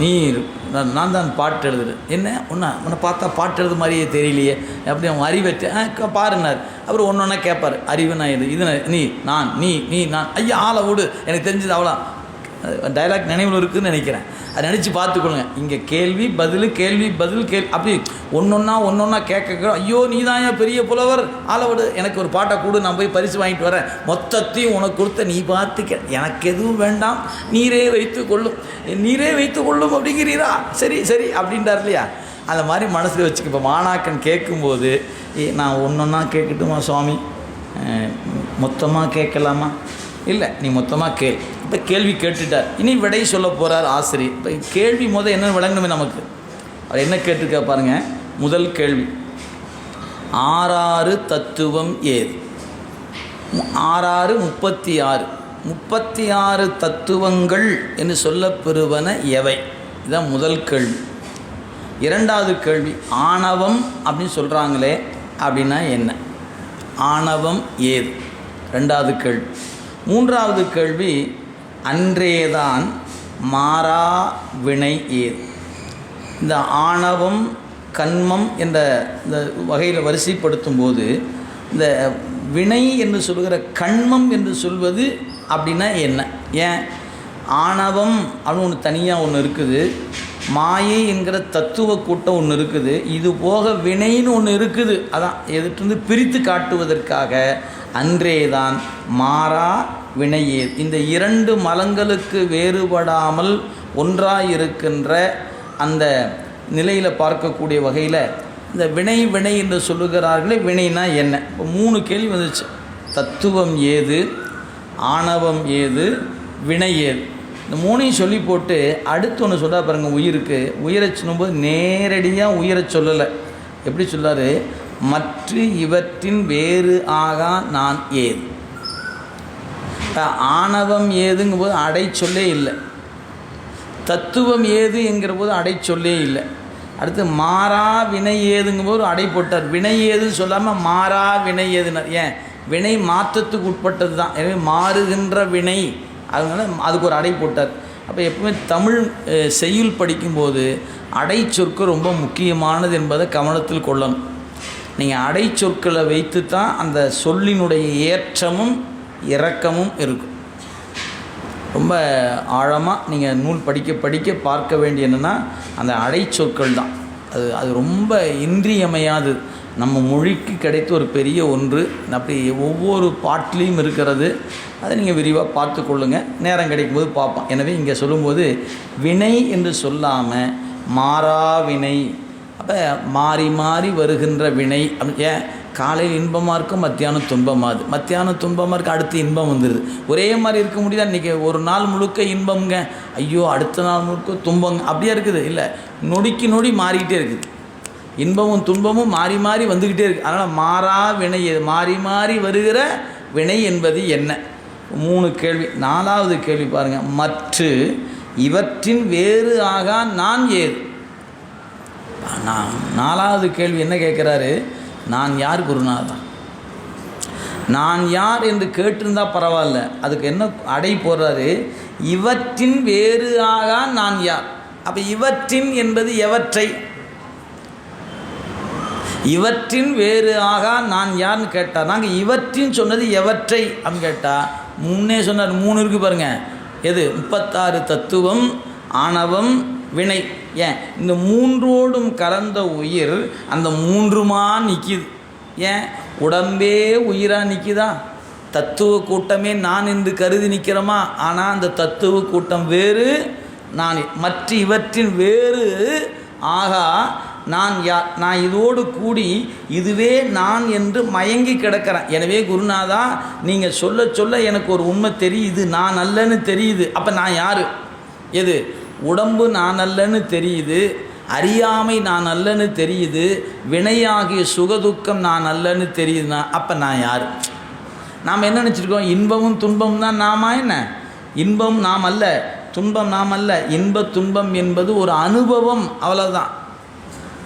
நீ நான் தான் பாட்டு எழுதுறேன் என்ன? ஒன்றா உன்னை பார்த்தா பாட்டு எழுது மாதிரியே தெரியலையே. அப்படி அவன் அறிவற்று ஆ பாருனார் பாருன்னார். அப்புறம் ஒன்று ஒன்றா கேட்பார் அறிவு நான் இது இது நீ நான் நீ நீ நான். ஐயா ஆளை விடு. எனக்கு தெரிஞ்சது அவ்வளோ டைலாக் நினைவில் இருக்குதுன்னு நினைக்கிறேன். அதை நினச்சி பார்த்துக்கொள்ளுங்க. இங்கே கேள்வி பதில் கேள்வி பதில் கேள்வி அப்படி ஒன்றொன்னா ஒன்றொன்னா கேட்க கேட்க, ஐயோ நீ தான் ஏன் பெரிய புலவர் ஆளவிடு எனக்கு ஒரு பாட்டை கொடு நான் போய் பரிசு வாங்கிட்டு வரேன். மொத்தத்தையும் உனக்கு கொடுத்த நீ பார்த்துக்க. எனக்கு எதுவும் வேண்டாம். நீரே வைத்து கொள்ளும். நீரே வைத்து கொள்ளும் அப்படிங்கிறீரா? சரி சரி அப்படின்றார் இல்லையா? அந்த மாதிரி மனசில் வச்சுக்க. இப்போ மாணாக்கன் கேட்கும்போது நான் ஒன்றொன்னா கேட்கட்டுமா சுவாமி? மொத்தமாக கேட்கலாமா? இல்லை நீ மொத்தமாக கேள். இந்த கேள்வி கேட்டுட்டார். இனி விடை சொல்ல போகிறார் ஆசிரியர் இப்போ கேள்வி முத என்ன விளங்கணுமே நமக்கு? அவர் என்ன கேட்டிருக்கா பாருங்க. முதல் கேள்வி. ஆறாறு தத்துவம் ஏது? ஆறாறு முப்பத்தி ஆறு முப்பத்தி ஆறு தத்துவங்கள் என்று சொல்லப்பெறுவன எவை? இதுதான் முதல் கேள்வி. இரண்டாவது கேள்வி. ஆணவம் அப்படின்னு சொல்கிறாங்களே அப்படின்னா என்ன? ஆணவம் ஏது? ரெண்டாவது கேள்வி. மூன்றாவது கேள்வி அன்றேதான் மாறா வினை ஏது இந்த ஆணவம் கண்மம் என்ற இந்த வகையில் வரிசைப்படுத்தும் போது இந்த வினை என்று சொல்கிற கண்மம் என்று சொல்வது அப்படின்னா என்ன? ஏன்? ஆணவம் அப்படின்னு ஒன்று தனியாக ஒன்று இருக்குது. மாயை என்கிற தத்துவ கூட்டம் ஒன்று இருக்குது. இது போக வினைன்னு ஒன்று இருக்குது. அதான் எதிர்த்து பிரித்து காட்டுவதற்காக அன்றேதான் மாறா வினையே. இந்த இரண்டு மலங்களுக்கு வேறுபடாமல் ஒன்றாயிருக்கின்ற அந்த நிலையில் பார்க்கக்கூடிய வகையில் இந்த வினை வினை என்று சொல்லுகிறார்களே வினைனா என்ன? இப்போ மூணு கேள்வி வந்துச்சு. தத்துவம் ஏது? ஆணவம் ஏது? வினை ஏது? இந்த மூணையும் சொல்லி போட்டு அடுத்து ஒன்று சொல்ல பாருங்கள் உயிருக்கு. உயிரை சொல்லும்போது நேரடியாக உயிரை சொல்லலை. எப்படி சொல்லார்? மற்ற இவற்றின் வேறு ஆகா நான் ஏது? ஆணவம் ஆணவம் ஏதுங்கும்போது அடை சொல்லே இல்லை. தத்துவம் ஏது என்கிற போது அடை சொல்லே இல்லை. அடுத்து மாறா வினை ஏதுங்கும்போது அடை போட்டார். வினை ஏதுன்னு சொல்லாமல் மாறா வினை ஏதுனார். ஏன்? வினை மாற்றத்துக்கு உட்பட்டது தான். எனவே மாறுகின்ற வினை அதனால அதுக்கு ஒரு அடை போட்டார். அப்போ எப்பவுமே தமிழ் செய்யுள் படிக்கும்போது அடை சொற்க ரொம்ப முக்கியமானது என்பதை கவனத்தில் கொள்ளணும். நீங்கள் அடை சொற்களை வைத்து தான் அந்த சொல்லினுடைய ஏற்றமும் இறக்கமும் இருக்கும். ரொம்ப ஆழமாக நீங்கள் நூல் படிக்க படிக்க பார்க்க வேண்டிய என்னென்னா அந்த அடைச்சொற்கள் தான். அது அது ரொம்ப இன்றியமையாது. நம்ம மொழிக்கு கிடைத்த ஒரு பெரிய ஒன்று. அப்படி ஒவ்வொரு பாட்டிலையும் இருக்கிறது. அதை நீங்கள் விரிவாக பார்த்து கொள்ளுங்கள் நேரம் கிடைக்கும்போது பார்ப்போம். எனவே இங்கே சொல்லும்போது வினை என்று சொல்லாமல் மாறா வினை அப்போ மாறி மாறி வருகின்ற வினை ஏன்? காலையில் இன்பமாக இருக்கும் மத்தியானம் துன்பமாகுது மத்தியானம் துன்பமாக இருக்க அடுத்து இன்பம் வந்துடுது ஒரே மாதிரி இருக்க முடியுதா? இன்றைக்கி ஒரு நாள் முழுக்க இன்பம்ங்க. ஐயோ அடுத்த நாள் முழுக்க துன்பங்க அப்படியே இருக்குது? இல்லை. நொடிக்கு நொடி மாறிக்கிட்டே இருக்குது. இன்பமும் துன்பமும் மாறி மாறி வந்துக்கிட்டே இருக்குது அதனால் மாறா வினை மாறி மாறி வருகிற வினை என்பது என்ன? மூணு கேள்வி. நாலாவது கேள்வி பாருங்கள் மற்ற இவற்றின் வேறு ஆகா நான் ஏது? நான் நாலாவது கேள்வி என்ன கேட்குறாரு? நான் யார் குருநாதா? நான் யார் என்று கேட்டிருந்தா பரவாயில்ல. அதுக்கு என்ன அடை போடுறாரு? இவற்றின் வேறு ஆகா நான் யார்? அப்போ இவற்றின் என்பது எவற்றை? இவற்றின் வேறு ஆகா நான் யார்னு கேட்டால் நாங்கள் இவற்றின் சொன்னது எவற்றை அப்படின்னு கேட்டால் முன்னே சொன்னார் மூணு இருக்குது பாருங்க. எது? முப்பத்தாறு தத்துவம் ஆணவம் வினை. ஏன்? இந்த மூன்றோடும் கலந்த உயிர் அந்த மூன்றுமா நிற்கிது ஏன்? உடம்பே உயிராக நிற்கிதா தத்துவ கூட்டமே நான் என்று கருதி நிற்கிறோமா ஆனால் அந்த தத்துவ கூட்டம் வேறு நான் மற்ற இவற்றின் வேறு. ஆகா நான் யா நான் இதோடு கூடி இதுவே நான் என்று மயங்கி கிடக்கிறேன். எனவே குருநாதா நீங்கள் சொல்ல சொல்ல எனக்கு ஒரு உண்மை தெரியுது. நான் அல்லன்னு தெரியுது. அப்போ நான் யார்? எது? உடம்பு நான் அல்லன்னு தெரியுது அறியாமை நான் அல்லன்னு தெரியுது வினையாகிய சுகதுக்கம் நான் அல்லன்னு தெரியுதுன்னா அப்போ நான் யார்? நாம் என்ன நினச்சிருக்கோம்? இன்பமும் துன்பமும் தான் நாமா என்ன? இன்பம் நாம் அல்ல துன்பம் நாம் அல்ல. இன்ப துன்பம் என்பது ஒரு அனுபவம் அவ்வளோதான்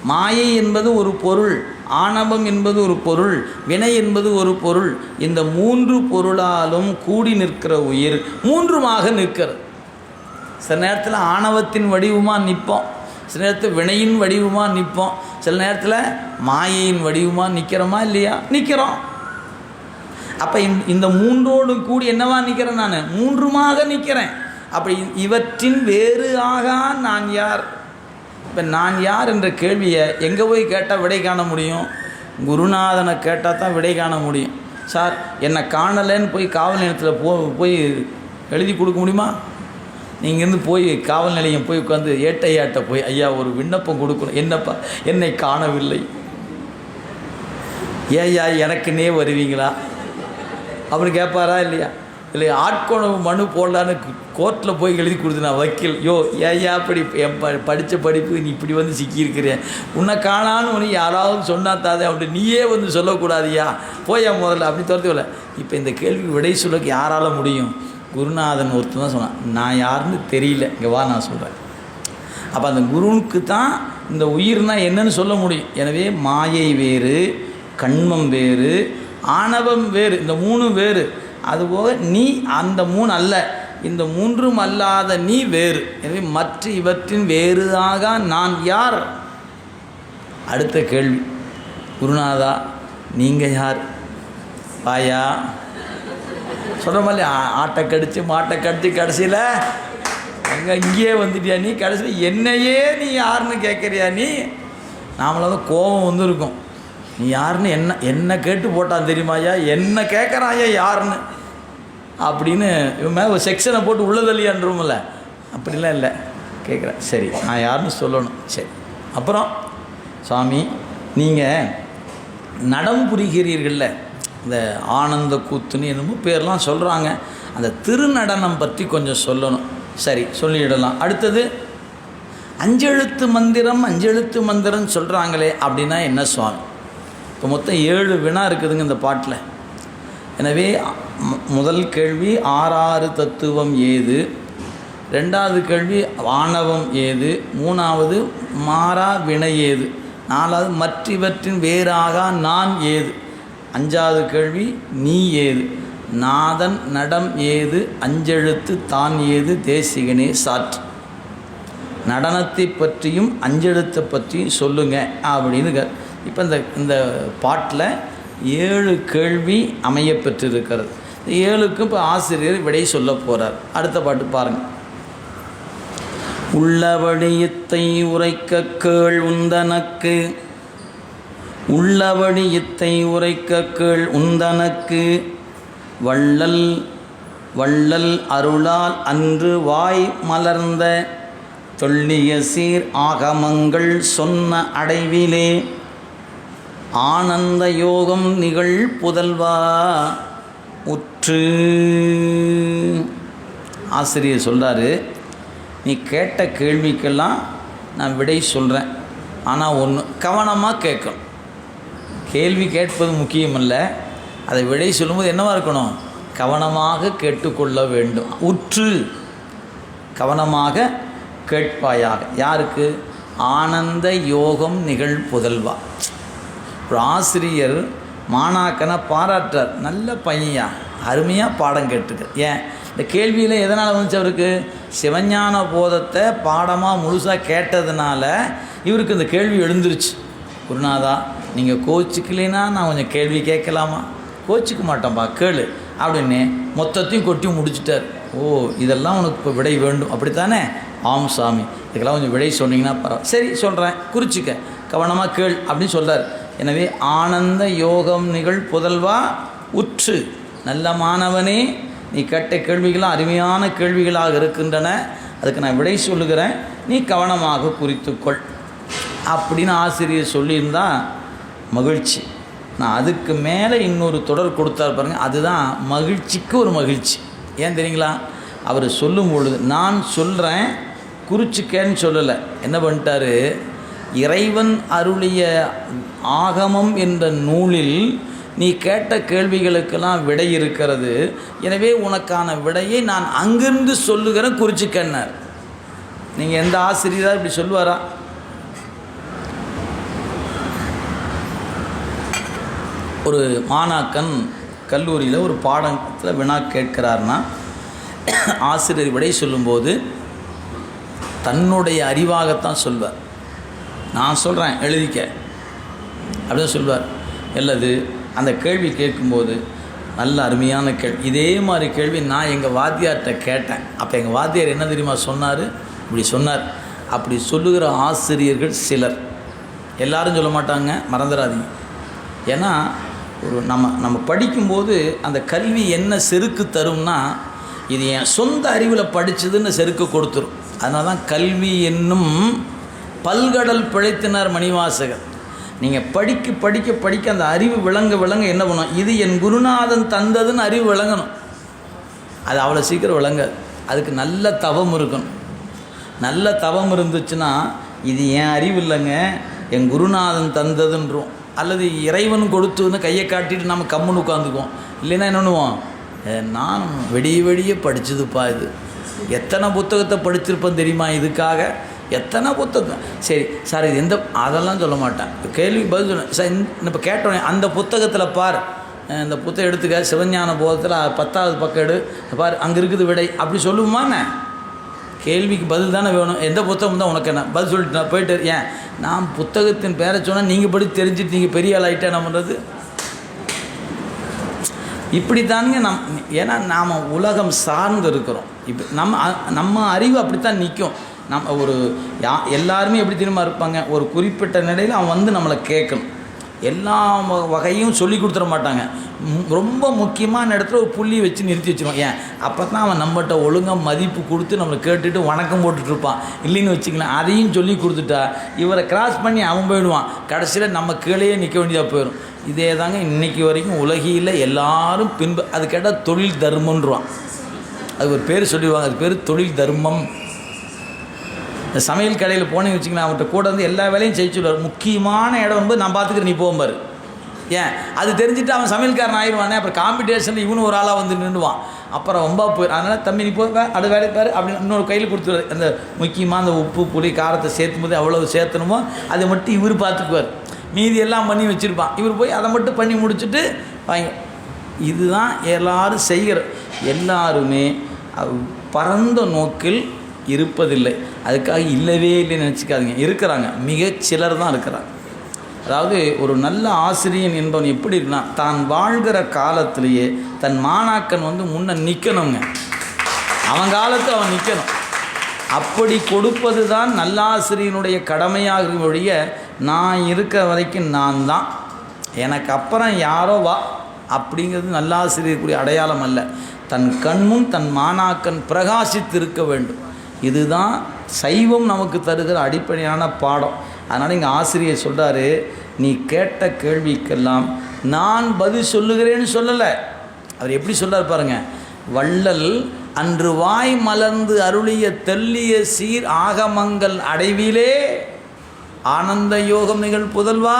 மாயை என்பது ஒரு பொருள் ஆணவம் என்பது ஒரு பொருள் வினை என்பது ஒரு பொருள். இந்த மூன்று பொருளாலும் கூடி நிற்கிற உயிர் மூன்றுமாக நிற்கிறது. சில நேரத்தில் ஆணவத்தின் வடிவமாக நிற்போம் சில நேரத்தில் வினையின் வடிவமாக நிற்போம் சில நேரத்தில் மாயையின் வடிவமாக நிற்கிறோமா இல்லையா? நிற்கிறோம் அப்போ இந்த மூன்றோடும் கூடி என்னவா நிற்கிறேன் நான்? மூன்றுமாக நிற்கிறேன் அப்படி இவற்றின் வேறு ஆகா நான் யார்? இப்போ நான் யார் என்ற கேள்வியை எங்கே போய் கேட்டால் விடை காண முடியும்? குருநாதனை கேட்டால் தான் விடை காண முடியும். சார் என்னை காணலைன்னு போய் காவல் நிலையத்தில் போ போய் எழுதி கொடுக்க முடியுமா? நீங்கள் இருந்து போய் காவல் நிலையம் போய் உட்காந்து ஏட்டையாட்ட போய் ஐயா ஒரு விண்ணப்பம் கொடுக்கணும். என்னப்பா? என்னை காணவில்லை. ஏய்யா எனக்குன்னே வருவீங்களா? அப்படின்னு கேட்பாரா இல்லையா? இல்லை ஆட்கொணவு மனு போடலான்னு கோர்ட்டில் போய் எழுதி கொடுத்து நான் வக்கீல். யோ ஏயா இப்படி என் ப படித்த படிப்பு நீ இப்படி வந்து சிக்கியிருக்கிறேன்? உன்னை காணான்னு உனக்கு யாராவது சொன்னா தாதே அப்படி நீயே வந்து சொல்லக்கூடாதியா போயா முதல்ல. அப்படி துரத்துவில்ல இப்போ இந்த கேள்விக்கு விடை சொல்ல யாரால முடியும்? குருநாதன் ஒருத்தர் தான் சொன்னான் நான் யாருன்னு தெரியல. இங்கே வா நான் சொல்கிறேன் அப்போ அந்த குருனுக்கு தான் இந்த உயிர்னா என்னன்னு சொல்ல முடியும். எனவே மாயை வேறு கண்மம் வேறு ஆணவம் வேறு இந்த மூணும் வேறு. அதுபோக நீ அந்த மூணு அல்ல இந்த மூன்றும் அல்லாத நீ வேறு. எனவே மற்ற இவற்றின் வேறுதாக நான் யார்? அடுத்த கேள்வி. குருநாதா நீங்கள் யார்? பாயா சொல்கிற மாதிரி ஆட்டை கடித்து மாட்டை கடித்து கடைசியில் அங்கே இங்கேயே வந்துட்டியா நீ? கடைசியில் என்னையே நீ யாருன்னு கேட்குறியா நீ? நாமளாவது கோபம் வந்திருக்கும். நீ யாருன்னு என்ன என்ன கேட்டு போட்டான் தெரியுமாயா என்ன கேட்குறாயா யாருன்னு? அப்படின்னு இவன் மேலே ஒரு செக்ஷனை போட்டு உள்ள அப்படிலாம் இல்லை. கேட்குறேன். சரி நான் யாருன்னு சொல்லணும். சரி. அப்புறம் சாமி நீங்கள் நடம் புரிகிறீர்கள்ல? இந்த ஆனந்த கூத்துன்னு என்னமோ பேர்லாம் சொல்கிறாங்க அந்த திருநடனம் பற்றி கொஞ்சம் சொல்லணும். சரி சொல்லிடலாம். அடுத்தது அஞ்செழுத்து மந்திரம் அஞ்செழுத்து மந்திரம்னு சொல்கிறாங்களே அப்படின்னா என்ன சுவாமி? இப்போ மொத்தம் ஏழு வினா இருக்குதுங்க இந்த பாட்டில். எனவே முதல் கேள்வி ஆறாறு தத்துவம் ஏது? ரெண்டாவது கேள்வி ஆணவம் ஏது? மூணாவது மாறா வினை ஏது? நாலாவது மற்றவற்றின் வேறாக நான் ஏது? அஞ்சாவது கேள்வி நீ ஏது? நாதன் நடம் ஏது? அஞ்செழுத்து தான் ஏது? தேசிகனே சாற்று. நடனத்தை பற்றியும் அஞ்செழுத்தை பற்றியும் சொல்லுங்க அப்படின்னு க- இப்போ இந்த இந்த பாட்டில் ஏழு கேள்வி அமைய பெற்றிருக்கிறது. இந்த ஏழுக்கும் இப்போ ஆசிரியர் விடை சொல்ல போகிறார் அடுத்த பாட்டு பாருங்கள் உள்ளபடியத்தை உரைக்க கேள் உந்தனக்கு. உள்ளபடி இத்தை உரைக்க கேள் உந்தனக்கு. வள்ளல் வள்ளல் அருளால் அன்று வாய் மலர்ந்த தொல்லிய சீர் ஆகமங்கள் சொன்ன அடைவிலே. ஆனந்த யோகம் நிகழ் புதல்வா உற்று. ஆசிரியர் சொல்கிறாரு நீ கேட்ட கேள்விக்கெல்லாம் நான் விடை சொல்கிறேன் ஆனால் ஒன்று கவனமாக கேட்கணும். கேள்வி கேட்பது முக்கியமல்ல. அதை விடை சொல்லும்போது என்னவா இருக்கணும்? கவனமாக கேட்டுக்கொள்ள வேண்டும். உற்று கவனமாக கேட்பாயாக. யாருக்கு? ஆனந்த யோகம் நிகழ் புதல்வா ஒரு ஆசிரியர் மாணாக்கனை பாராட்டார் நல்ல பையன் அருமையாக பாடம் கேட்டுக்க ஏன்? இந்த கேள்வியில் எதனால் வந்துச்சு அவருக்கு? சிவஞான போதத்தை பாடமாக முழுசாக கேட்டதுனால இவருக்கு இந்த கேள்வி எழுந்துருச்சு. குருநாதா நீங்கள் கோச்சிக்கலைன்னா நான் கொஞ்சம் கேள்வி கேட்கலாமா? கோச்சிக்க மாட்டேன்பா கேளு அப்படின்னு மொத்தத்தையும் கொட்டி முடிச்சிட்டார். ஓ இதெல்லாம் உனக்கு இப்போ விடை வேண்டும். அப்படித்தானே? ஆம் சாமி. இதுக்கெல்லாம் கொஞ்சம் விடை சொன்னீங்கன்னா பரவாயில்ல சரி சொல்கிறேன் குறிச்சிக்க. கவனமாக கேள் அப்படின்னு சொல்கிறார் எனவே ஆனந்த யோகம் நிகழ் புதல்வா உற்று. நல்ல மாணவனே நீ கேட்ட கேள்விகளும் அருமையான கேள்விகளாக இருக்கின்றன. அதுக்கு நான் விடை சொல்லுகிறேன். நீ கவனமாக குறித்துக்கொள். அப்படின்னு ஆசிரியர் சொல்லியிருந்தா மகிழ்ச்சி. நான் அதுக்கு மேலே இன்னொரு தொடர் கொடுத்தார் பாருங்கள் அதுதான் மகிழ்ச்சிக்கு ஒரு மகிழ்ச்சி. ஏன் தெரியுங்களா? அவர் சொல்லும் பொழுது நான் சொல்கிறேன் குறிச்சிக்கேன்னு சொல்லலை. என்ன பண்ணிட்டாரு? இறைவன் அருளிய ஆகமம் என்ற நூலில் நீ கேட்ட கேள்விகளுக்கெல்லாம் விடை இருக்கிறது. எனவே உனக்கான விடையை நான் அங்கிருந்து சொல்லுகிறேன் குறிச்சிக்கன்னார். நீங்கள் எந்த ஆசிரியராக இப்படி சொல்லுவாரா? ஒரு மாணாக்கன் கல்லூரியில் ஒரு பாடத்தில் வினா கேட்கிறார்னா ஆசிரியர் விடை சொல்லும்போது தன்னுடைய அறிவாகத்தான் சொல்வார். நான் சொல்கிறேன் எழுதிக்க. அப்படின்னு சொல்வார். அல்லது அந்த கேள்வி கேட்கும்போது நல்ல அருமையான கேள்வி இதே மாதிரி கேள்வி நான் எங்கள் வாத்தியார்கிட்ட கேட்டேன். அப்போ எங்கள் வாத்தியார் என்ன தெரியுமா சொன்னார்? இப்படி சொன்னார். அப்படி சொல்லுகிற ஆசிரியர்கள் சிலர். எல்லாரும் சொல்ல மாட்டாங்க மறந்துடாதீங்க. ஏன்னா ஒரு நம்ம நம்ம படிக்கும்போது அந்த கல்வி என்ன செருக்கு தரும்னா இது என் சொந்த அறிவில் படித்ததுன்னு செருக்கு கொடுத்துரும். அதனால தான் கல்வி என்னும் பல்கடல் பிழைத்தினார் மணிவாசகர். நீங்கள் படிக்க படிக்க படிக்க அந்த அறிவு விளங்க விளங்க என்ன பண்ணும்? இது என் குருநாதன் தந்ததுன்னு அறிவு விளங்கணும். அது அவ்வளோ சீக்கிரம் விளங்காது. அதுக்கு நல்ல தவம் இருக்கணும். நல்ல தவம் இருந்துச்சுன்னா இது என் அறிவு இல்லைங்க என் குருநாதன் தந்ததுன்றோம். அல்லது இறைவன் கொடுத்துன்னு கையை காட்டிட்டு நம்ம கம்முன்னு உட்காந்துக்குவோம் இல்லைன்னா என்ன பண்ணுவோம்? நான் வெடிய வெடிய படித்ததுப்பா இது. எத்தனை புத்தகத்தை படிச்சிருப்பேன் தெரியுமா இதுக்காக? எத்தனை புத்தகம்? சரி சார் இது எந்த அதெல்லாம் சொல்ல மாட்டேன். கேள்வி பதில் சொல்ல சார் இப்போ கேட்டோன்னே அந்த புத்தகத்தில் பார். இந்த புத்தகம் எடுத்துக்க சிவஞான போதத்தில் பத்தாவது பக்கம் எடு. பார் அங்கே இருக்குது விடை. அப்படி சொல்லுமாண்ணே கேள்விக்கு பதில் தானே வேணும். எந்த புத்தகம் தான் உனக்கு என்ன? பதில் சொல்லிட்டு நான் போயிட்டு ஏன்? நான் புத்தகத்தின் பேரை சொன்னால் நீங்கள் படி தெரிஞ்சுட்டு நீங்கள் பெரிய ஆள் ஆகிட்டா என்ன பண்ணுறது இப்படி தானுங்க நம் ஏன்னா நாம் உலகம் சார்ந்து இருக்கிறோம். இப்போ நம்ம அ- நம்ம அறிவு அப்படித்தான் நிற்கும் நம்ம ஒரு யா எல்லாருமே எப்படி தெரியுமா இருப்பாங்க? ஒரு குறிப்பிட்ட நிலையில் அவன் வந்து நம்மளை கேட்கணும். எல்லா வ- வகையும் சொல்லி கொடுத்துட மாட்டாங்க. ரொம்ப முக்கியமான இடத்துல ஒரு புள்ளி வச்சு நிறுத்தி வச்சுருவான். ஏன்? அப்போ தான் அவன் நம்மகிட்ட ஒழுங்காக மதிப்பு கொடுத்து நம்மளை கேட்டுட்டு வணக்கம் போட்டுட்ருப்பான் இல்லைன்னு வச்சுக்கலாம் அதையும் சொல்லி கொடுத்துட்டா இவரை கிராஸ் பண்ணி அவன் போயிடுவான். கடைசியில் நம்ம கீழேயே நிற்க வேண்டியதாக போயிடும் இதே தாங்க இன்னைக்கு வரைக்கும் உலகியில் எல்லாரும் பின்பு அது கேட்டால் தொழில் தர்மன்றான் அது ஒரு பேர் சொல்லிடுவாங்க. அது பேர் தொழில் தர்மம். இந்த சமையல் கடையில் போனேன்னு வச்சுக்கலாம் அவன்கிட்ட கூட வந்து எல்லா வேலையும் செய்ய சொல்லுவார். முக்கியமான இடம் வந்து நான் பார்த்துக்கிறேன் நீ போகும்பார் ஏன்? அது தெரிஞ்சுட்டு அவன் சமையல்காரன் ஆயிடுவானே அப்புறம் காம்படிஷனில் இவனு ஒரு ஆளாக வந்து நின்றுவான் அப்புறம் ரொம்ப போய் அதனால் தம்பி நீ போய் அடுத்த வேலை பாரு அப்படின்னு இன்னொரு கையில் கொடுத்துருவாரு. அந்த முக்கியமாக அந்த உப்பு புளி காரத்தை சேர்த்தும் போது அவ்வளோ சேர்த்தணுமோ அதை மட்டும் இவர் பார்த்துக்குவார் மீதி எல்லாம் பண்ணி வச்சுருப்பான். இவர் போய் அதை மட்டும் பண்ணி முடிச்சுட்டு வாங்க. இதுதான் எல்லாரும் செய்கிற எல்லாருமே பரந்த நோக்கில் இருப்பதில்லை. அதுக்காக இல்லவே இல்லைன்னு நினச்சிக்காதீங்க. இருக்கிறாங்க. மிக சிலர் தான் இருக்கிறாங்க. அதாவது ஒரு நல்ல ஆசிரியன் என்பவன் எப்படி இருக்குன்னா தான் வாழ்கிற காலத்திலேயே தன் மாணாக்கன் வந்து முன்ன நிற்கணுங்க அவன் காலத்து அவன் நிற்கணும் அப்படி கொடுப்பது தான் நல்லாசிரியனுடைய கடமையாக ஒழிய நான் இருக்கிற வரைக்கும் நான் தான். எனக்கு அப்புறம் யாரோ வா அப்படிங்கிறது நல்லாசிரியருக்குரிய அடையாளம் அல்ல. தன் கண்முன் தன் மாணாக்கன் பிரகாசித்திருக்க வேண்டும். இதுதான் சைவம் நமக்கு தருகிற அடிப்படையான பாடம். அதனால் இங்கே ஆசிரியர் சொல்கிறாரு நீ கேட்ட கேள்விக்கெல்லாம் நான் பதில் சொல்லுகிறேன்னு சொல்லலை. அவர் எப்படி சொல்கிறார் பாருங்கள் வள்ளல் அன்று வாய் மலர்ந்து அருளிய தெல்லிய சீர் ஆகமங்கள் அடைவிலே ஆனந்த யோகம் நிகழ் புதல்வா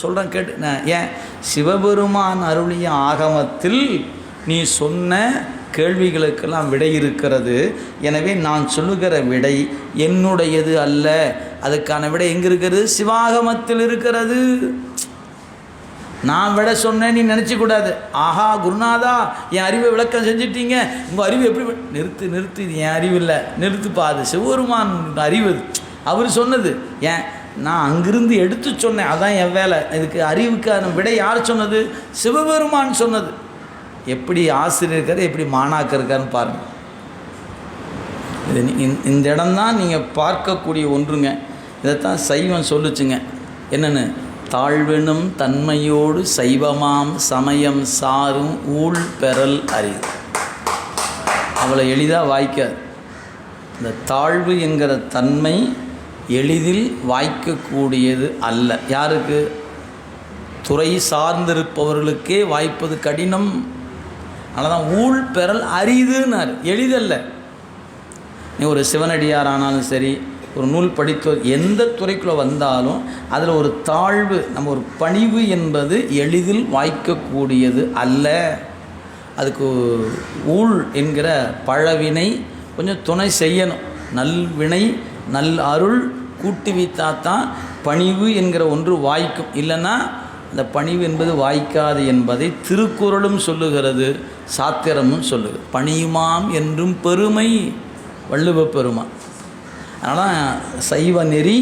சொல்கிறேன் கேட்டு நான் ஏன்? சிவபெருமான் அருளிய ஆகமத்தில் நீ சொன்ன கேள்விகளுக்கெல்லாம் விடை இருக்கிறது. எனவே நான் சொல்லுகிற விடை என்னுடையது அல்ல. அதுக்கான விடை எங்கே இருக்கிறது சிவாகமத்தில் இருக்கிறது. நான் விட சொன்னேன் நீ நினச்சி கூடாது. ஆஹா குருநாதா என் அறிவை விளக்கம் செஞ்சிட்டீங்க. உங்கள் அறிவு எப்படி நிறுத்து நிறுத்து. இது என் அறிவு இல்லை. நிறுத்துப்பா அது சிவபெருமான் அறிவு. அது. அவர் சொன்னது. ஏன்? நான் அங்கிருந்து எடுத்து சொன்னேன். அதான் என் வேலை. இதுக்கு அறிவுக்கான விடை யார் சொன்னது? சிவபெருமான் சொன்னது. எப்படி ஆசிரியர் இருக்காரு எப்படி மாணாக்கர் இருக்காருன்னு பாருங்கள் இது இந்த- இந்த இடம்தான் நீங்கள் பார்க்கக்கூடிய ஒன்றுங்க. இதைத்தான் சைவம் சொல்லுச்சுங்க. என்னென்னு? தாழ்வெனும் தன்மையோடு சைவமாம் சமயம் சாரும் ஊழ் பெறல் அறிவு அவ்வளோ எளிதாக வாய்க்காது இந்த தாழ்வு என்கிற தன்மை எளிதில் வாய்க்கக்கூடியது அல்ல. யாருக்கு? துறை சார்ந்திருப்பவர்களுக்கே வாய்ப்பது கடினம். அதனால் தான் ஊழ் பெறல் அரிதுன்னார். எளிதல்ல. நீ ஒரு சிவனடியார் ஆனாலும் சரி ஒரு நூல் படித்த எந்த துறைக்குள்ளே வந்தாலும் அதில் ஒரு தாழ்வு நம்ம ஒரு பணிவு என்பது எளிதில் வாய்க்கக்கூடியது அல்ல. அதுக்கு ஊழ் என்கிற பழவினை கொஞ்சம் துணை செய்யணும். நல்வினை நல் அருள் கூட்டி வைத்தாத்தான் பணிவு என்கிற ஒன்று வாய்க்கும். இல்லைன்னா அந்த பணிவு என்பது வாய்க்காது என்பதை திருக்குறளும் சொல்லுகிறது. சாத்திரமும் சொல்லுது. பணியுமாம் என்றும் பெருமை வள்ளுவ பெருமான். அதனால் சைவ நெறி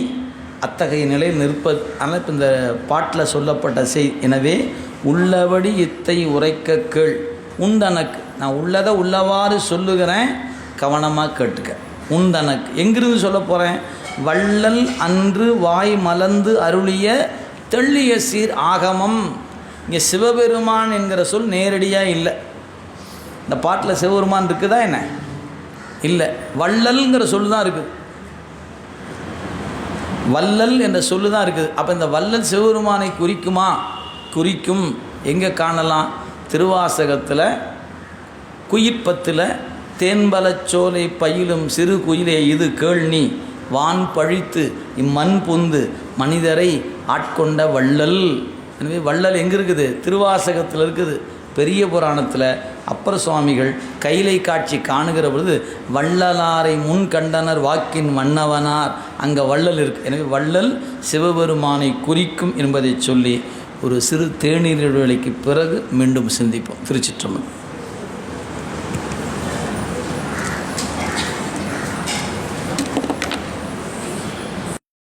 அத்தகைய நிலையில் நிற்ப அதனால் இப்போ இந்த பாட்டில் சொல்லப்பட்ட செய் எனவே உள்ளபடி இத்தை உரைக்க கேள். உண்டனக்கு நான் உள்ளதை உள்ளவாறு சொல்லுகிறேன் கவனமாக கேட்டுக்க. உண்டனக்கு எங்கிருந்து சொல்ல போகிறேன் வள்ளல் அன்று வாய் மலர்ந்து அருளிய தெள்ளிய சீர் ஆகமம். இங்கே சிவபெருமான் என்கிற சொல் நேரடியாக இல்லை. இந்த பாட்டில் சிவபெருமான் இருக்குதா என்ன? இல்லை. வள்ளல்ங்கிற சொல்லு தான் இருக்குது. வள்ளல் என்ற சொல்லு தான் இருக்குது. அப்போ இந்த வள்ளல் சிவபெருமானை குறிக்குமா? குறிக்கும். எங்கே காணலாம்? திருவாசகத்தில் குயிற்பத்தில் தேன்பலச்சோலை பயிலும் சிறு குயிலே இது கேள்னி வான் பழித்து இம்மண் பொந்து மனிதரை ஆட்கொண்ட வள்ளல். எனவே வள்ளல் எங்கே இருக்குது? திருவாசகத்தில் இருக்குது. பெரிய புராணத்தில் அப்பர் சுவாமிகள் கைலை காட்சி காணுகிற பொழுது வள்ளலாரை முன் கண்டனர் வாக்கின் மன்னவனார். அங்கே வள்ளல் இருக்கு. எனவே வள்ளல் சிவபெருமானை குறிக்கும் என்பதை சொல்லி ஒரு சிறு தேநீர் இடைவெளிக்கு பிறகு மீண்டும் சிந்திப்போம். திருச்சிற்றம்பலம்.